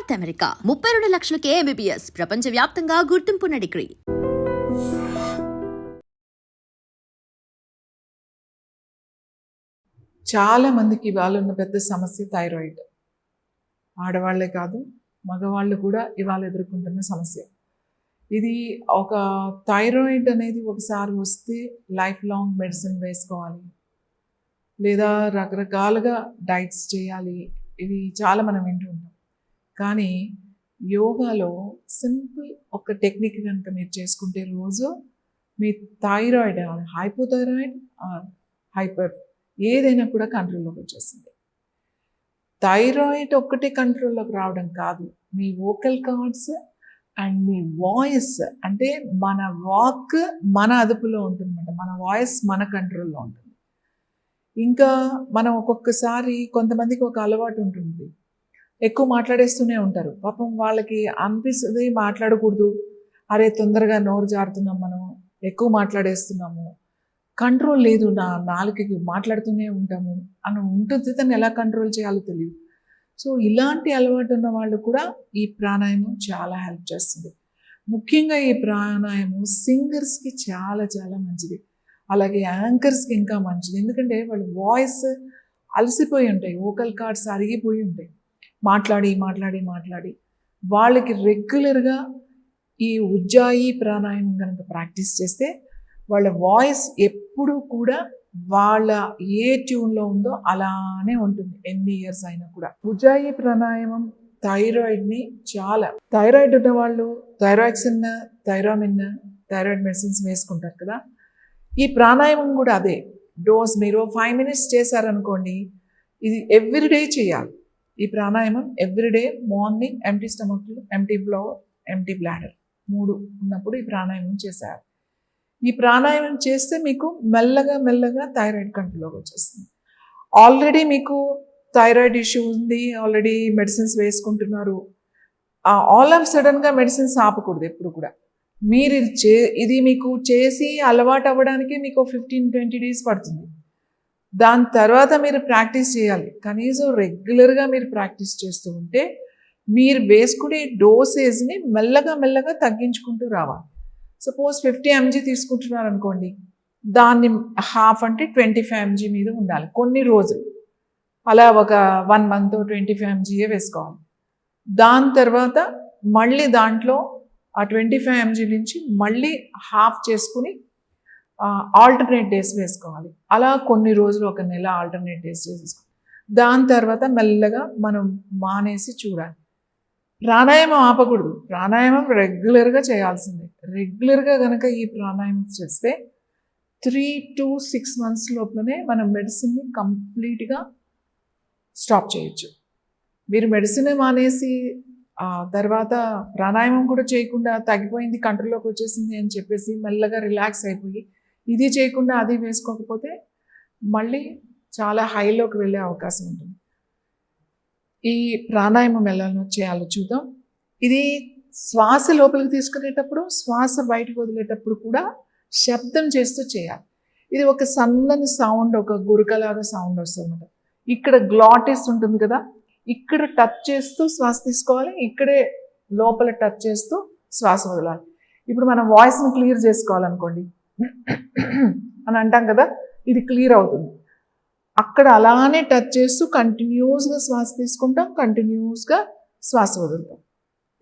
North America ముప్పై రెండు లక్షలకే MBBS ప్రపంచ వ్యాప్తంగా గుర్తింపున్న డిగ్రీ. చాలా మందికి ఇవాళ ఉన్న పెద్ద సమస్య థైరాయిడ్. ఆడవాళ్ళే కాదు మగవాళ్ళు కూడా ఇవాళ ఎదుర్కొంటున్న సమస్య. ఇది ఒక థైరాయిడ్ అనేది ఒకసారి వస్తే లైఫ్ లాంగ్ మెడిసిన్ వేసుకోవాలి. లేదా రకరకాలుగా డైట్స్ చేయాలి. ఇవి చాలా మనం వింటూ ఉంటాం. కానీ యోగాలో సింపుల్ ఒక టెక్నిక్ కనుక మీరు చేసుకుంటే రోజు మీ థైరాయిడ్ హైపోథైరాయిడ్ హైపర్ ఏదైనా కూడా కంట్రోల్లోకి వచ్చేస్తుంది. థైరాయిడ్ ఒక్కటే కంట్రోల్లోకి రావడం కాదు. మీ వోకల్ కార్డ్స్ అండ్ మీ వాయిస్ అంటే మన వాక్ మన అదుపులో ఉంటుందన్నమాట. మన వాయిస్ మన కంట్రోల్లో ఉంటుంది. ఇంకా మనం ఒక్కొక్కసారి కొంతమందికి ఒక అలవాటు ఉంటుంది ఎక్కువ మాట్లాడేస్తూనే ఉంటారు. పాపం వాళ్ళకి అనిపిస్తుంది మాట్లాడకూడదు. అరే తొందరగా నోరు జారుతున్నాం మనం ఎక్కువ మాట్లాడేస్తున్నాము. కంట్రోల్ లేదు. నా నాలుకకి మాట్లాడుతూనే ఉంటాము. అని ఉంటుంది. తను ఎలా కంట్రోల్ చేయాలో తెలియదు. సో ఇలాంటి అలవాటు ఉన్న వాళ్ళు కూడా ఈ ప్రాణాయామం చాలా హెల్ప్ చేస్తుంది. ముఖ్యంగా ఈ ప్రాణాయామం సింగర్స్కి చాలా చాలా మంచిది. అలాగే యాంకర్స్కి ఇంకా మంచిది. ఎందుకంటే వాళ్ళ వాయిస్ అలసిపోయి ఉంటాయి. ఓకల్ కార్డ్స్ అరిగిపోయి ఉంటాయి. మాట్లాడి మాట్లాడి మాట్లాడి. వాళ్ళకి రెగ్యులర్గా ఈ ఉజ్జాయి ప్రాణాయామం కనుక ప్రాక్టీస్ చేస్తే వాళ్ళ వాయిస్ ఎప్పుడూ కూడా వాళ్ళ ఏ ట్యూన్లో ఉందో అలానే ఉంటుంది. ఎన్ని ఇయర్స్ అయినా కూడా. ఉజ్జాయి ప్రాణాయామం థైరాయిడ్ని చాలా థైరాయిడ్ ఉన్న వాళ్ళు థైరాక్సిన్ థైరామిన్ థైరాయిడ్ మెడిసిన్స్ వేసుకుంటారు కదా. ఈ ప్రాణాయామం కూడా అదే. డోస్ మీరు ఫైవ్ మినిట్స్ చేశారనుకోండి ఇది ఎవ్రీడే చేయాలి. ఈ ప్రాణాయామం everyday morning empty stomach empty bowel empty bladder మూడు ఉన్నప్పుడు ఈ ప్రాణాయామం చేశారు. ఈ ప్రాణాయామం చేస్తే మీకు మెల్లగా మెల్లగా థైరాయిడ్ కంట్రోల్లోకి వచ్చేస్తుంది. ఆల్రెడీ మీకు థైరాయిడ్ ఇష్యూ ఉంది ఆల్రెడీ మెడిసిన్స్ వేసుకుంటున్నారు. ఆల్ ఆఫ్ సడన్గా మెడిసిన్స్ ఆపకూడదు ఎప్పుడు కూడా. మీరు ఇది చే ఇది మీకు చేసి అలవాటు అవ్వడానికి మీకు ఫిఫ్టీన్ ట్వంటీ డేస్ పడుతుంది. దాని తర్వాత మీరు ప్రాక్టీస్ చేయాలి. కనీసం రెగ్యులర్గా మీరు ప్రాక్టీస్ చేస్తూ ఉంటే మీరు వేసుకునే డోసేజ్ని మెల్లగా మెల్లగా తగ్గించుకుంటూ రావాలి. సపోజ్ ఫిఫ్టీ ఎంజీ తీసుకుంటున్నారు అనుకోండి దాన్ని హాఫ్ అంటే ట్వంటీ ఫైవ్ ఎంజీ మీద ఉండాలి. కొన్ని రోజులు. అలా ఒక one month twenty five MG వేసుకోవాలి. దాని తర్వాత మళ్ళీ దాంట్లో ఆ ట్వంటీ ఫైవ్ ఎంజీ నుంచి మళ్ళీ హాఫ్ చేసుకుని ఆల్టర్నేట్ డేస్ వేసుకోవాలి. అలా కొన్ని రోజులు ఒక నెల ఆల్టర్నేట్ డేస్ వేసుకోవాలి దాని తర్వాత మెల్లగా మనం మానేసి చూడాలి. ప్రాణాయామం ఆపకూడదు. ప్రాణాయామం రెగ్యులర్గా చేయాల్సిందే. రెగ్యులర్గా కనుక ఈ ప్రాణాయామం చేస్తే త్రీ టు సిక్స్ మంత్స్ లోపలనే మనం మెడిసిన్ని కంప్లీట్గా స్టాప్ చేయొచ్చు. మీరు మెడిసిన్ మానేసి ఆ తర్వాత ప్రాణాయామం కూడా చేయకుండా తగ్గిపోయింది కంట్రోల్లోకి వచ్చేసింది అని చెప్పేసి మెల్లగా రిలాక్స్ అయిపోయి ఇది చేయకుండా అది వేసుకోకపోతే మళ్ళీ చాలా హైలోకి వెళ్ళే అవకాశం ఉంటుంది. ఈ ప్రాణాయామం ఎలా చేయాలో చూద్దాం. ఇది శ్వాస లోపలికి తీసుకునేటప్పుడు శ్వాస బయటకు వదిలేటప్పుడు కూడా శబ్దం చేస్తూ చేయాలి. ఇది ఒక సన్నని సౌండ్ ఒక గురకలాగా సౌండ్ వస్తుంది అనమాట ఇక్కడ గ్లాటిస్ ఉంటుంది కదా ఇక్కడ టచ్ చేస్తూ శ్వాస తీసుకోవాలి ఇక్కడే లోపల టచ్ చేస్తూ శ్వాస వదలాలి. ఇప్పుడు మనం వాయిస్ని క్లియర్ చేసుకోవాలనుకోండి. అని అంటాం కదా ఇది క్లియర్ అవుతుంది. అక్కడ అలానే టచ్ చేస్తూ కంటిన్యూస్గా శ్వాస తీసుకుంటాం కంటిన్యూస్గా శ్వాస వదులుతాం.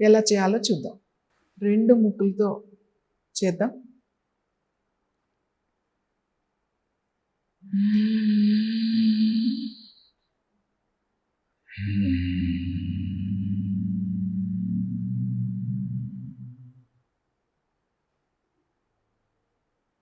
ఎలా చేయాలో చూద్దాం. రెండు ముక్కులతో చేద్దాం. Hmm.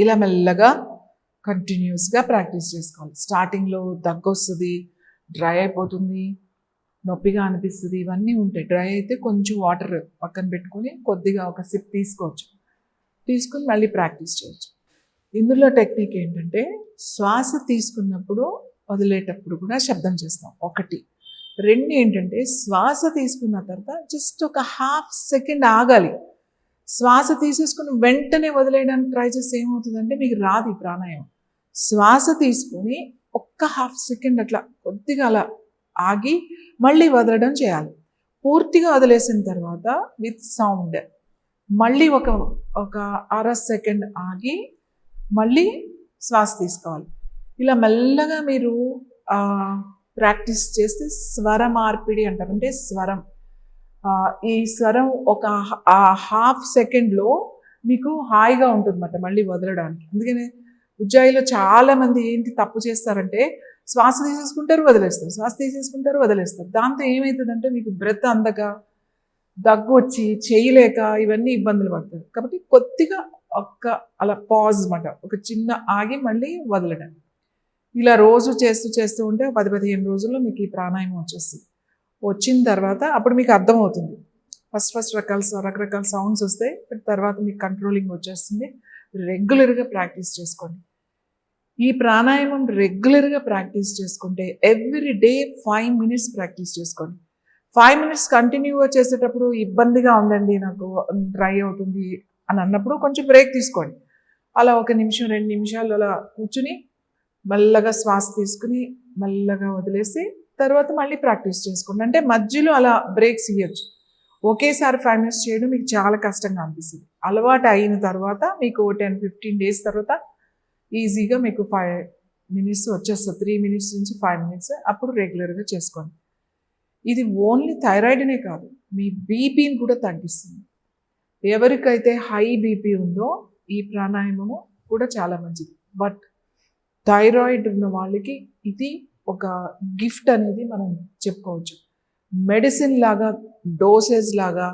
ఇలా మెల్లగా కంటిన్యూస్గా ప్రాక్టీస్ చేసుకోవాలి. స్టార్టింగ్లో దగ్గు వస్తుంది డ్రై అయిపోతుంది నొప్పిగా అనిపిస్తుంది ఇవన్నీ ఉంటాయి. డ్రై అయితే కొంచెం వాటర్ పక్కన పెట్టుకొని కొద్దిగా ఒక సిప్ తీసుకోవచ్చు. తీసుకుని మళ్ళీ ప్రాక్టీస్ చేయొచ్చు. ఇందులో టెక్నిక్ ఏంటంటే శ్వాస తీసుకున్నప్పుడు వదిలేటప్పుడు కూడా శబ్దం చేస్తాం. ఒకటి. రెండు ఏంటంటే శ్వాస తీసుకున్న తర్వాత జస్ట్ ఒక హాఫ్ సెకండ్ ఆగాలి. శ్వాస తీసేసుకుని వెంటనే వదిలేయడానికి ట్రై చేస్తే ఏమవుతుందంటే మీకు రాదు ఈ ప్రాణాయామం. శ్వాస తీసుకొని ఒక్క హాఫ్ సెకండ్ అట్లా కొద్దిగా అలా ఆగి మళ్ళీ వదలడం చేయాలి. పూర్తిగా వదిలేసిన తర్వాత విత్ సౌండ్ మళ్ళీ ఒక ఒక అర సెకండ్ ఆగి మళ్ళీ శ్వాస తీసుకోవాలి. ఇలా మెల్లగా మీరు ప్రాక్టీస్ చేస్తే స్వర మార్పిడి అంటారు. అంటే స్వరం. ఈ స్వరం ఒక ఆ హాఫ్ సెకండ్లో మీకు హాయిగా ఉంటుందన్నమాట మళ్ళీ వదలడానికి. అందుకని ఉజ్జాయిలో చాలామంది ఏంటి తప్పు చేస్తారంటే శ్వాస తీసేసుకుంటారు వదిలేస్తారు. శ్వాస తీసేసుకుంటారు వదిలేస్తారు. దాంతో ఏమవుతుందంటే మీకు బ్రెత్ అందక దగ్గు వచ్చి చేయలేక ఇవన్నీ ఇబ్బందులు పడతారు. కాబట్టి కొద్దిగా ఒక్క అలా పాజ్ అనమాట ఒక చిన్న ఆగి మళ్ళీ వదలడం. ఇలా రోజు చేస్తూ చేస్తూ ఉంటే పది పదిహేను రోజుల్లో మీకు ఈ ప్రాణాయామం వచ్చేస్తుంది. వచ్చిన తర్వాత అప్పుడు మీకు అర్థమవుతుంది. ఫస్ట్ ఫస్ట్ రకాల రకరకాల సౌండ్స్ వస్తాయి. బట్ తర్వాత మీకు కంట్రోలింగ్ వచ్చేస్తుంది. రెగ్యులర్గా ప్రాక్టీస్ చేసుకోండి. ఈ ప్రాణాయామం రెగ్యులర్గా ప్రాక్టీస్ చేసుకుంటే every day five minutes practice చేసుకోండి. ఫైవ్ మినిట్స్ కంటిన్యూగా చేసేటప్పుడు ఇబ్బందిగా ఉందండి నాకు డ్రై అవుతుంది అని అన్నప్పుడు కొంచెం బ్రేక్ తీసుకోండి. అలా ఒక నిమిషం రెండు నిమిషాలు అలా కూర్చుని మెల్లగా శ్వాస తీసుకుని మెల్లగా వదిలేసి తర్వాత మళ్ళీ ప్రాక్టీస్ చేసుకోండి. అంటే మధ్యలో అలా బ్రేక్స్ ఇవ్వచ్చు ఒకేసారి ఫైవ్ మినిట్స్ చేయడం మీకు చాలా కష్టంగా అనిపిస్తుంది. అలవాటు అయిన తర్వాత మీకు టెన్ ఫిఫ్టీన్ డేస్ తర్వాత ఈజీగా మీకు ఫైవ్ మినిట్స్ వచ్చేస్తుంది. త్రీ మినిట్స్ నుంచి ఫైవ్ మినిట్స్ అప్పుడు రెగ్యులర్గా చేసుకోండి. ఇది ఓన్లీ థైరాయిడ్నే కాదు. మీ బీపీని కూడా తగ్గిస్తుంది. ఎవరికైతే హై బీపీ ఉందో ఈ ప్రాణాయామము కూడా చాలా మంచిది. బట్ థైరాయిడ్ ఉన్న వాళ్ళకి ఇది ఒక గిఫ్ట్ అనేది మనం చెప్పుకోవచ్చు మెడిసిన్ లాగా డోసేజ్ లాగా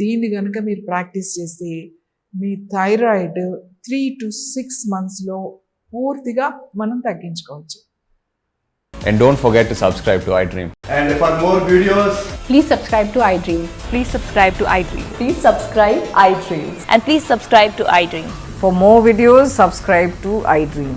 దీన్ని కనుక మీరు ప్రాక్టీస్ చేస్తే మీ థైరాయిడ్ త్రీ టు సిక్స్ మంత్స్లో పూర్తిగా మనం తగ్గించుకోవచ్చు And don't forget to subscribe to iDream. And for more videos, Please subscribe to iDream. Please subscribe to iDream. Please subscribe iDreams. And please subscribe to iDream. For more videos, subscribe to iDream.